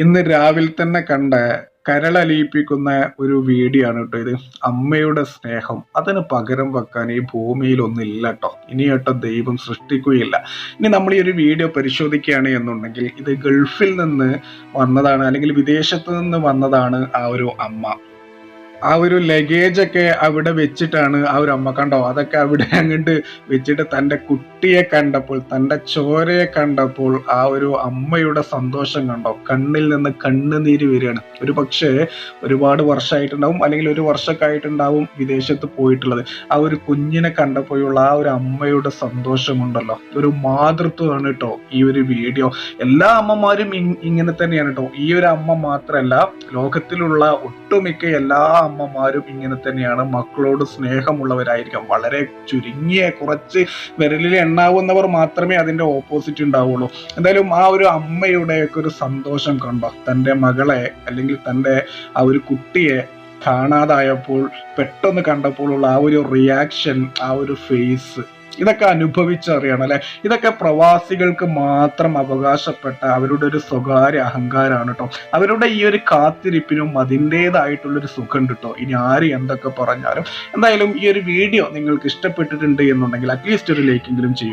ഇന്ന് രാവിലെ തന്നെ കണ്ട കരളലിയിപ്പിക്കുന്ന ഒരു വീഡിയോ ആണ് കേട്ടോ ഇത്. അമ്മയുടെ സ്നേഹം. അതിന് പകരം വെക്കാൻ ഈ ഭൂമിയിൽ ഒന്നില്ല കേട്ടോ. ഇനി കേട്ടോ ദൈവം സൃഷ്ടിക്കുകയില്ല. ഇനി നമ്മൾ ഈ ഒരു വീഡിയോ പരിശോധിക്കുകയാണ് എന്നുണ്ടെങ്കിൽ ഇത് ഗൾഫിൽ നിന്ന് വന്നതാണ് അല്ലെങ്കിൽ വിദേശത്ത് നിന്ന് വന്നതാണ് ആ ഒരു അമ്മ. ആ ഒരു ലഗേജ് ഒക്കെ അവിടെ വെച്ചിട്ടാണ് ആ ഒരു അമ്മ കണ്ടോ? അതൊക്കെ അവിടെ അങ്ങോട്ട് വെച്ചിട്ട് തന്റെ കുട്ടിയെ കണ്ടപ്പോൾ തന്റെ ചോരയെ കണ്ടപ്പോൾ ആ ഒരു അമ്മയുടെ സന്തോഷം കണ്ടോ? കണ്ണിൽ നിന്ന് കണ്ണുനീര് വരികയാണ്. ഒരു പക്ഷേ ഒരുപാട് വർഷമായിട്ടുണ്ടാവും അല്ലെങ്കിൽ ഒരു വർഷമൊക്കെ ആയിട്ടുണ്ടാവും വിദേശത്ത് പോയിട്ടുള്ളത്. ആ ഒരു കുഞ്ഞിനെ കണ്ടപ്പോഴുള്ള ആ ഒരു അമ്മയുടെ സന്തോഷമുണ്ടല്ലോ. ഒരു മാതൃത്വമാണ് കേട്ടോ ഈ ഒരു വീഡിയോ എല്ലാ അമ്മമാരും ഇങ്ങനെ തന്നെയാണ് കേട്ടോ. ഈ ഒരു അമ്മ മാത്രമല്ല ലോകത്തിലുള്ള ഒട്ടുമിക്ക എല്ലാ അമ്മമാരും ഇങ്ങനെ തന്നെയാണ് മക്കളോട് സ്നേഹമുള്ളവരായിരിക്കാം. വളരെ ചുരുങ്ങിയ കുറച്ച് വിരലിൽ എണ്ണാവുന്നവർ മാത്രമേ അതിന്റെ ഓപ്പോസിറ്റ് ഉണ്ടാവുള്ളൂ. എന്തായാലും ആ ഒരു അമ്മയുടെയൊക്കെ ഒരു സന്തോഷം കണ്ടോ? തന്റെ മകളെ അല്ലെങ്കിൽ തന്റെ ആ ഒരു കുട്ടിയെ കാണാതായപ്പോൾ പെട്ടെന്ന് കണ്ടപ്പോഴുള്ള ആ ഒരു റിയാക്ഷൻ ആ ഒരു ഫേസ് ഇതൊക്കെ അനുഭവിച്ചറിയണം അല്ലെ? ഇതൊക്കെ പ്രവാസികൾക്ക് മാത്രം അവകാശപ്പെട്ട അവരുടെ ഒരു സ്വകാര്യ അഹങ്കാരമാണ് കേട്ടോ അവരുടെ ഈ ഒരു കാത്തിരിപ്പിനും അതിന്റെതായിട്ടുള്ളൊരു സുഖം കിട്ടോ ഇനി ആര് എന്തൊക്കെ പറഞ്ഞാലും എന്തായാലും ഈ ഒരു വീഡിയോ നിങ്ങൾക്ക് ഇഷ്ടപ്പെട്ടിട്ടുണ്ട് എന്നുണ്ടെങ്കിൽ അറ്റ്ലീസ്റ്റ് ഒരു ലൈക്കെങ്കിലും ചെയ്യും